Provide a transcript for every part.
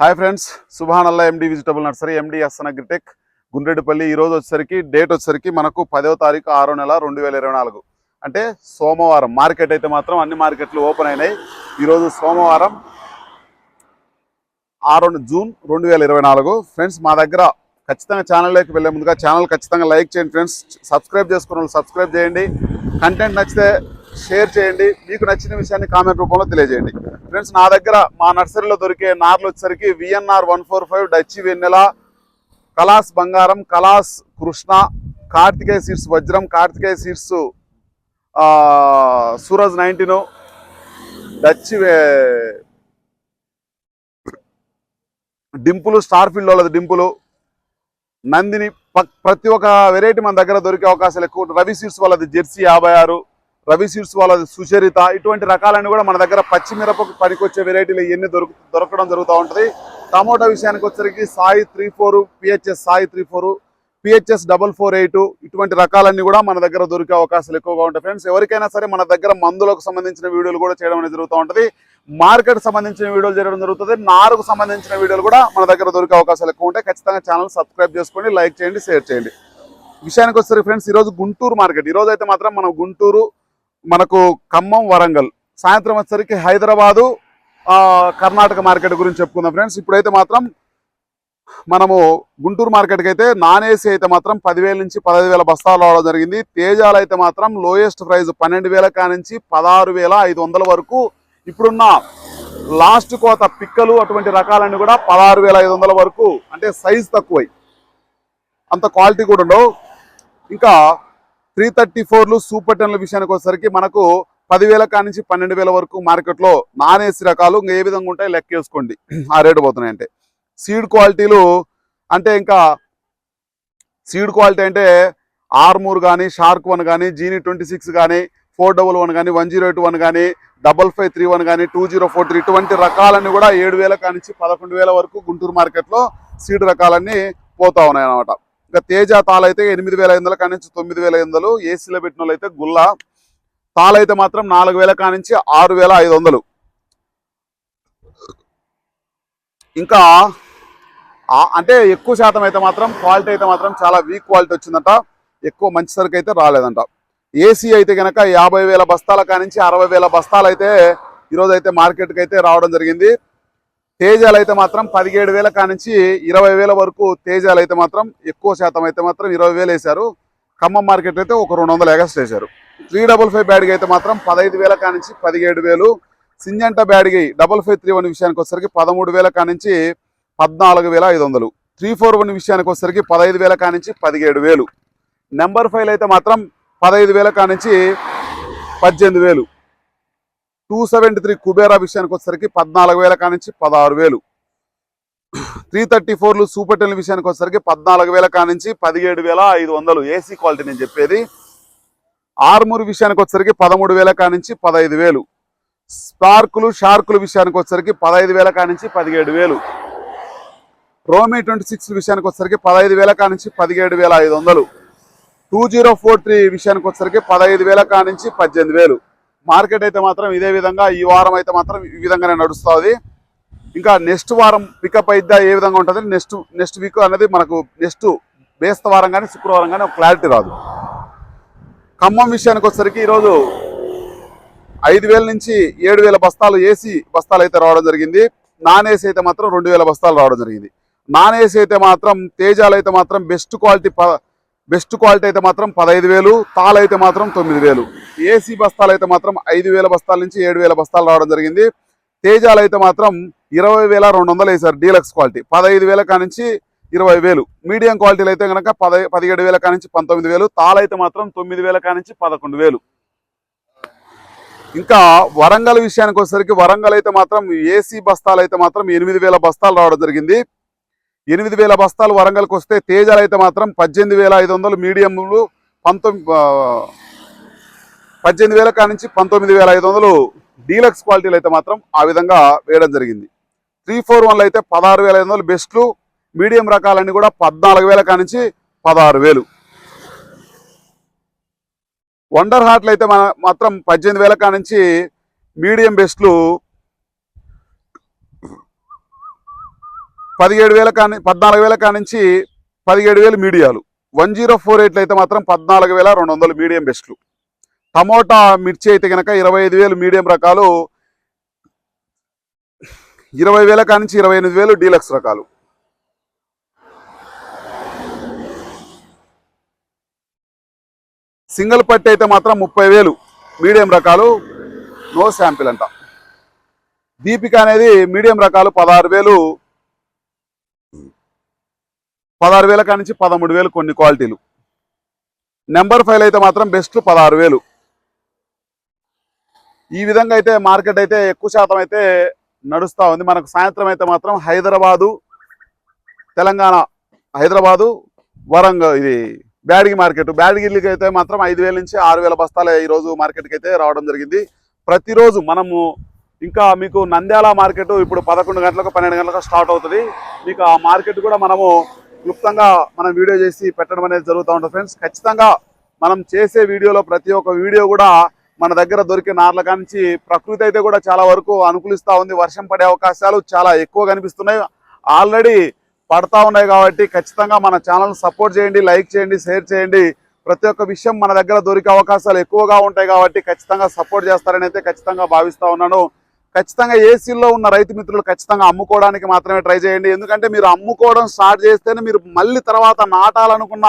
Hi friends సుభానల్లా MD vegetable nursery MD SN agritech Gundreddipalli ఈరోజు రోజు వచ్చేసరికి డేట్ వచ్చేసరికి మనకు పదవ తారీఖు ఆరో నెల రెండు వేల ఇరవై నాలుగు. అంటే సోమవారం మార్కెట్ అయితే మాత్రం అన్ని మార్కెట్లు ఓపెన్ అయినాయి. ఈరోజు సోమవారం ఆరో జూన్ రెండు వేల ఇరవై నాలుగు. ఫ్రెండ్స్ మా దగ్గర ఖచ్చితంగా ఛానల్లోకి వెళ్ళే ముందుగా ఛానల్ ఖచ్చితంగా లైక్ చేయండి ఫ్రెండ్స్ సబ్స్క్రైబ్ చేసుకున్న వాళ్ళు సబ్స్క్రైబ్ చేయండి. కంటెంట్ నచ్చితే షేర్ చేయండి. మీకు నచ్చిన విషయాన్ని కామెంట్ రూపంలో తెలియజేయండి. ఫ్రెండ్స్ నా దగ్గర మా నర్సరీలో దొరికే నార్లు వచ్చేసరికి VNR one four five డచ్చి Vennela Kalash Bangaram Kalash Krishna Kartikeya seeds Vajram Kartikeya seeds Suraj nineteen డచ్చి వే- డింపులు స్టార్ ఫీల్డ్ వాళ్ళది డింపులు. నందిని ప్రతి ఒక్క వెరైటీ మన దగ్గర దొరికే అవకాశాలు ఎక్కువ రవి సీడ్స్ వాళ్ళది జెర్సీ యాభై ఆరు రవి సీడ్స్ వాళ్ళది సుచరిత ఇటువంటి రకాలన్నీ కూడా మన దగ్గర పచ్చిమిరపకు పనికొచ్చే వెరైటీలు ఇవన్నీ దొరుకు దొరకడం జరుగుతూ ఉంటుంది. టమోటా విషయానికి వచ్చరికి Sai three four PHS Sai three four PHS double four eight ఇటువంటి రకాలన్నీ కూడా మన దగ్గర దొరికే అవకాశాలు ఎక్కువగా ఉంటాయి. ఫ్రెండ్స్ ఎవరికైనా సరే మన దగ్గర మందులకు సంబంధించిన వీడియోలు కూడా చేయడం అనేది జరుగుతూ ఉంటుంది. మార్కెట్ సంబంధించిన వీడియోలు చేయడం జరుగుతుంది. నారుకు సంబంధించిన వీడియోలు కూడా మన దగ్గర దొరికే అవకాశాలు ఎక్కువ ఉంటాయి. ఖచ్చితంగా ఛానల్ సబ్స్క్రైబ్ చేసుకోండి లైక్ చేయండి షేర్ చేయండి. విషయానికి వస్తారు ఫ్రెండ్స్ ఈరోజు గుంటూరు మార్కెట్. ఈరోజు అయితే మాత్రం మనం గుంటూరు మనకు ఖమ్మం వరంగల్. సాయంత్రం వచ్చేసరికి హైదరాబాదు కర్ణాటక మార్కెట్ గురించి చెప్పుకుందాం ఫ్రెండ్స్. ఇప్పుడైతే మాత్రం మనము గుంటూరు మార్కెట్కి అయితే నాన్ ఏసీ అయితే మాత్రం పదివేల నుంచి పదహైదు వేల బస్తాలు రావడం జరిగింది. తేజాలు అయితే మాత్రం లోయెస్ట్ ప్రైస్ పన్నెండు వేల కానించి పదహారు వేల ఐదు వందల వరకు. ఇప్పుడున్న లాస్ట్ కోత పిక్కలు అటువంటి రకాలన్నీ కూడా పదహారు వేల ఐదు వందల వరకు. అంటే సైజ్ తక్కువై. అంత క్వాలిటీ కూడా ఉండవు. ఇంకా త్రీ థర్టీ ఫోర్లు సూపర్ టెన్ల విషయానికి వచ్చేసరికి మనకు పదివేల కానించి పన్నెండు వేల వరకు మార్కెట్లో నాన్ ఏసీ రకాలు ఇంకా ఏ విధంగా ఉంటాయి లెక్క వేసుకోండి. ఆ రేటు పోతున్నాయి అంటే సీడ్ క్వాలిటీలు అంటే ఇంకా సీడ్ క్వాలిటీ అంటే ఆర్మూర్ కానీ షార్క్ వన్ కానీ జీనీ ట్వంటీ సిక్స్ కానీ ఫోర్ డబల్ వన్ కానీ వన్ జీరో ఎయిట్ వన్ కానీ డబల్ ఫైవ్ త్రీ వన్ కానీ టూ జీరో ఫోర్ త్రీ ఇటువంటి రకాలన్నీ కూడా ఏడు వేల కానించి పదకొండు వేల వరకు గుంటూరు మార్కెట్లో సీడ్ రకాలన్నీ పోతా ఉన్నాయి అన్నమాట ఇంకా తేజ తాళైతే ఎనిమిది వేల ఐదు వందల కానించి తొమ్మిది వేల ఐదు వందలు. ఏసీలో పెట్టిన వాళ్ళు అయితే గుల్ల. తాళైతే మాత్రం నాలుగు వేల కానించి ఆరు వేల ఐదు వందలు. ఇంకా అంటే ఎక్కువ శాతం అయితే మాత్రం క్వాలిటీ అయితే మాత్రం చాలా వీక్ క్వాలిటీ వచ్చిందంట. ఎక్కువ మంచి సరుకు అయితే రాలేదంట. ఏసీ అయితే కనుక యాభై వేల బస్తాల కానించి అరవై వేల బస్తాలు అయితే ఈరోజు అయితే మార్కెట్కి అయితే రావడం జరిగింది. తేజాలు అయితే మాత్రం పదిహేడు వేల కానించి ఇరవై వేల వరకు తేజాలు అయితే మాత్రం ఎక్కువ శాతం అయితే మాత్రం ఇరవై వేలు వేశారు. ఖమ్మం మార్కెట్ అయితే ఒక రెండు వందల ఎగస్ట్ వేశారు. త్రీ డబుల్ ఫైవ్ బ్యాడ్కి అయితే మాత్రం పదహైదు వేల కానించి పదిహేడు వేలు. సింజంట బ్యాడ్కి డబుల్ ఫైవ్ త్రీ వన్ విషయానికి వచ్చేసరికి పదమూడు వేల కానించి పద్నాలుగు వేల ఐదు వందలు. త్రీ ఫోర్ వన్ విషయానికి వచ్చేసరికి పదహైదు వేల కానించి పదిహేడు వేలు. నెంబర్ ఫైవ్ అయితే మాత్రం పదహైదు వేల కానించి పద్దెనిమిది వేలు. టూ సెవెంటీ త్రీ కుబేరా విషయానికి వచ్చేసరికి పద్నాలుగు వేల కానించి పదహారు వేలు. త్రీ థర్టీ ఫోర్లు సూపర్ టెన్ విషయానికి వచ్చేసరికి పద్నాలుగు వేల కానించి పదిహేడు వేల ఐదు వందలు. ఏసీ క్వాలిటీ నేను చెప్పేది. ఆర్మూర్ విషయానికి వచ్చేసరికి పదమూడు వేల కానించి పదహైదు వేలు. స్పార్కులు షార్కులు విషయానికి వచ్చేసరికి పదహైదు వేల కానించి పదిహేడు వేలు. రోమీ ట్వంటీ సిక్స్ విషయానికి వచ్చేసరికి పదహైదు వేల కానించి పదిహేడు వేల ఐదు వందలు. టూ జీరో ఫోర్ త్రీ విషయానికి వచ్చేసరికి పదహైదు వేల కానించి పద్దెనిమిది వేలు. మార్కెట్ అయితే మాత్రం ఇదే విధంగా ఈ వారం అయితే మాత్రం ఈ విధంగానే నడుస్తుంది. ఇంకా నెక్స్ట్ వారం పికప్ అయితే ఏ విధంగా ఉంటుంది? నెక్స్ట్ నెక్స్ట్ వీక్ అనేది మనకు నెక్స్ట్ బేస్త వారం కానీ శుక్రవారం కానీ క్లారిటీ రాదు. ఖమ్మం విషయానికి వచ్చేసరికి ఈరోజు ఐదు వేల నుంచి ఏడు వేల బస్తాలు ఏసీ బస్తాలు అయితే రావడం జరిగింది. నాన్ ఏసీ అయితే మాత్రం రెండు వేల బస్తాలు రావడం జరిగింది. నాన్ ఏసీ అయితే మాత్రం తేజాలు అయితే మాత్రం బెస్ట్ క్వాలిటీ ప బెస్ట్ క్వాలిటీ అయితే మాత్రం పదహైదు వేలు తాలు అయితే మాత్రం తొమ్మిది వేలు. ఏసీ బస్తాలు అయితే మాత్రం ఐదు వేల బస్తాల నుంచి ఏడు వేల బస్తాలు రావడం జరిగింది. తేజాలు అయితే మాత్రం ఇరవై వేల రెండు వందలు వేశారు డీలక్స్ క్వాలిటీ. పదహైదు వేల కానించి ఇరవై వేలు. మీడియం క్వాలిటీలు అయితే కనుక పద పదిహేడు వేల కానించి పంతొమ్మిది వేలు. తాళైతే మాత్రం తొమ్మిది వేల కానించి పదకొండు వేలు. ఇంకా వరంగల్ విషయానికి వచ్చేసరికి వరంగల్ అయితే మాత్రం ఏసీ బస్తాలు అయితే మాత్రం ఎనిమిది వేల బస్తాలు రావడం జరిగింది. ఎనిమిది వేల బస్తాలు వరంగల్కి వస్తే తేజాలు అయితే మాత్రం పద్దెనిమిది వేల ఐదు వందలు మీడియంలు పంతొమ్మిది పద్దెనిమిది వేల కానించి పంతొమ్మిది వేల ఐదు వందలు డీలక్స్ క్వాలిటీలు అయితే మాత్రం ఆ విధంగా వేయడం జరిగింది. త్రీ ఫోర్ వన్లు అయితే పదహారు వేల ఐదు వందలు బెస్ట్లు మీడియం రకాలన్నీ కూడా పద్నాలుగు వేల కానించి పదహారు వేలు. వండర్ హార్ట్లు అయితే మన మాత్రం పద్దెనిమిది వేల కానించి మీడియం బెస్ట్లు పదిహేడు వేల కాని పద్నాలుగు వేల కానించి పదిహేడు వేలు మీడియాలు. వన్ జీరో ఫోర్ ఎయిట్లు అయితే మాత్రం పద్నాలుగు వేల రెండు వందలు మీడియం బెస్ట్లు. టమోటా మిర్చి అయితే కనుక ఇరవై ఐదు వేలు మీడియం రకాలు ఇరవై వేల కానించి ఇరవై ఎనిమిది వేలు డీలక్స్ రకాలు. సింగిల్ పట్టి అయితే మాత్రం ముప్పై వేలు మీడియం రకాలు నో శాంపిల్ అంట. దీపిక అనేది మీడియం రకాలు పదహారు వేలు పదహారు వేల కానించి పదమూడు వేలు కొన్ని క్వాలిటీలు. నెంబర్ ఫైవ్ అయితే మాత్రం బెస్ట్ పదహారు వేలు. ఈ విధంగా అయితే మార్కెట్ అయితే ఎక్కువ శాతం అయితే నడుస్తూ ఉంది. మనకు సాయంత్రం అయితే మాత్రం హైదరాబాదు తెలంగాణ హైదరాబాదు వరంగల్ ఇది బ్యాడిగి మార్కెట్. బ్యాడిగిలికి అయితే మాత్రం ఐదు వేల నుంచి ఆరు వేల బస్తాలు ఈ రోజు మార్కెట్కి అయితే రావడం జరిగింది. ప్రతిరోజు మనము ఇంకా మీకు నంద్యాల మార్కెట్ ఇప్పుడు పదకొండు గంటలకు పన్నెండు గంటలకు స్టార్ట్ అవుతుంది. మీకు ఆ మార్కెట్ కూడా మనము క్లుప్తంగా మనం వీడియో చేసి పెట్టడం అనేది జరుగుతూ ఉంటుంది. ఫ్రెండ్స్ ఖచ్చితంగా మనం చేసే వీడియోలో ప్రతి ఒక్క వీడియో కూడా మన దగ్గర దొరికే నార్ల కానించి ప్రకృతి అయితే కూడా చాలా వరకు అనుకూలిస్తూ ఉంది. వర్షం పడే అవకాశాలు చాలా ఎక్కువ కనిపిస్తున్నాయి. ఆల్రెడీ పడతా ఉన్నాయి కాబట్టి ఖచ్చితంగా మన ఛానల్ సపోర్ట్ చేయండి లైక్ చేయండి షేర్ చేయండి. ప్రతి ఒక్క విషయం మన దగ్గర దొరికే అవకాశాలు ఎక్కువగా ఉంటాయి కాబట్టి ఖచ్చితంగా సపోర్ట్ చేస్తారని అయితే ఖచ్చితంగా భావిస్తూ ఉన్నాను. ఖచ్చితంగా ఏసీల్లో ఉన్న రైతు మిత్రులు ఖచ్చితంగా అమ్ముకోవడానికి మాత్రమే ట్రై చేయండి. ఎందుకంటే మీరు అమ్ముకోవడం స్టార్ట్ చేస్తేనే మీరు మళ్ళీ తర్వాత నాటాలనుకున్న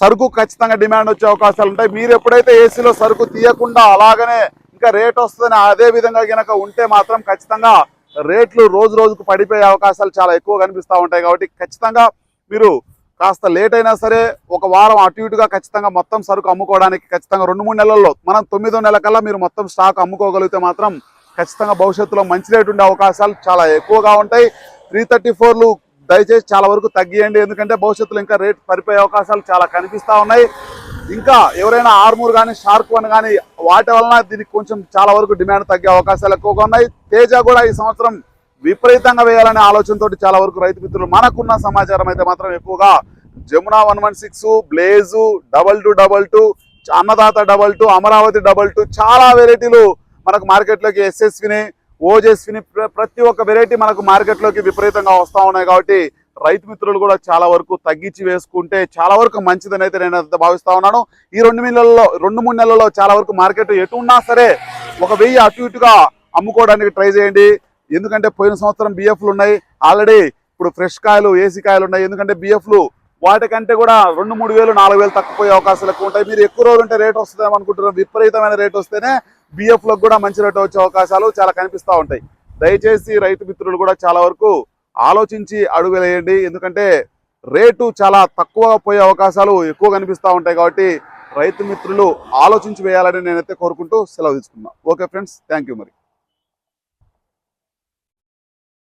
సరుకు ఖచ్చితంగా డిమాండ్ వచ్చే అవకాశాలు ఉంటాయి. మీరు ఎప్పుడైతే ఏసీలో సరుకు తీయకుండా అలాగనే ఇంకా రేట్ వస్తుందని అదే విధంగా గనక ఉంటే మాత్రం ఖచ్చితంగా రేట్లు రోజు రోజుకు పడిపోయే అవకాశాలు చాలా ఎక్కువ కనిపిస్తూ ఉంటాయి. కాబట్టి ఖచ్చితంగా మీరు కాస్త లేట్ అయినా సరే ఒక వారం అటు ఇటుగా ఖచ్చితంగా మొత్తం సరుకు అమ్ముకోవడానికి ఖచ్చితంగా రెండు మూడు నెలల్లో మనం తొమ్మిదో నెల కల్లా మీరు మొత్తం స్టాక్ అమ్ముకోగలిగితే మాత్రం ఖచ్చితంగా భవిష్యత్తులో మంచి రేటు ఉండే అవకాశాలు చాలా ఎక్కువగా ఉంటాయి. త్రీ థర్టీ ఫోర్లు దయచేసి చాలా వరకు తగ్గియండి ఎందుకంటే భవిష్యత్తులో ఇంకా రేట్ పడిపోయే అవకాశాలు చాలా కనిపిస్తూ ఉన్నాయి. ఇంకా ఎవరైనా ఆర్మూర్ కానీ షార్క్ వన్ కానీ వాటి వలన దీనికి కొంచెం చాలా వరకు డిమాండ్ తగ్గే అవకాశాలు ఎక్కువగా ఉన్నాయి. తేజ కూడా ఈ సంవత్సరం విపరీతంగా వేయాలనే ఆలోచనతో చాలా వరకు రైతు మిత్రులు మనకున్న సమాచారం అయితే మాత్రం ఎక్కువగా Jamuna one one six blaze double two double two Annadata double two Amaravati double two చాలా వెరైటీలు మనకు మార్కెట్లోకి ఎస్ఎస్విని ఓజస్విని ప్ర- ప్రతి ఒక్క వెరైటీ మనకు మార్కెట్లోకి విపరీతంగా వస్తూ ఉన్నాయి కాబట్టి రైతు మిత్రులు కూడా చాలా వరకు తగ్గించి వేసుకుంటే చాలా వరకు మంచిదని అయితే నేను భావిస్తూ భావిస్తా ఉన్నాను. ఈ రెండు నెలల్లో రెండు మూడు నెలల్లో చాలా వరకు మార్కెట్ ఎటు ఉన్నా సరే ఒక వెయ్యి అటు ఇటుగా అమ్ముకోవడానికి ట్రై చేయండి. ఎందుకంటే పోయిన సంవత్సరం బిఎఫ్లు ఉన్నాయి. ఆల్రెడీ ఇప్పుడు ఫ్రెష్ కాయలు ఏసీ కాయలు ఉన్నాయి. ఎందుకంటే బిఎఫ్లు వాటికంటే కూడా రెండు మూడు వేలు నాలుగు వేలు తక్కువ అవకాశాలు ఎక్కువ ఉంటాయి. మీరు ఎక్కువ రోజులు ఉంటే రేట్ వస్తుందేమో అనుకుంటున్నారు విపరీతమైన రేట్ వస్తేనే బిఎఫ్లకు కూడా మంచి రేట్ వచ్చే అవకాశాలు చాలా కనిపిస్తూ ఉంటాయి. దయచేసి రైతు మిత్రులు కూడా చాలా వరకు ఆలోచించి అడుగులేయండి. ఎందుకంటే రేటు చాలా తక్కువగా పోయే అవకాశాలు ఎక్కువ కనిపిస్తూ ఉంటాయి కాబట్టి రైతు మిత్రులు ఆలోచించి వేయాలని నేనైతే కోరుకుంటూ సెలవు తీసుకున్నాను ఓకే ఫ్రెండ్స్ థ్యాంక్ యూ మరి.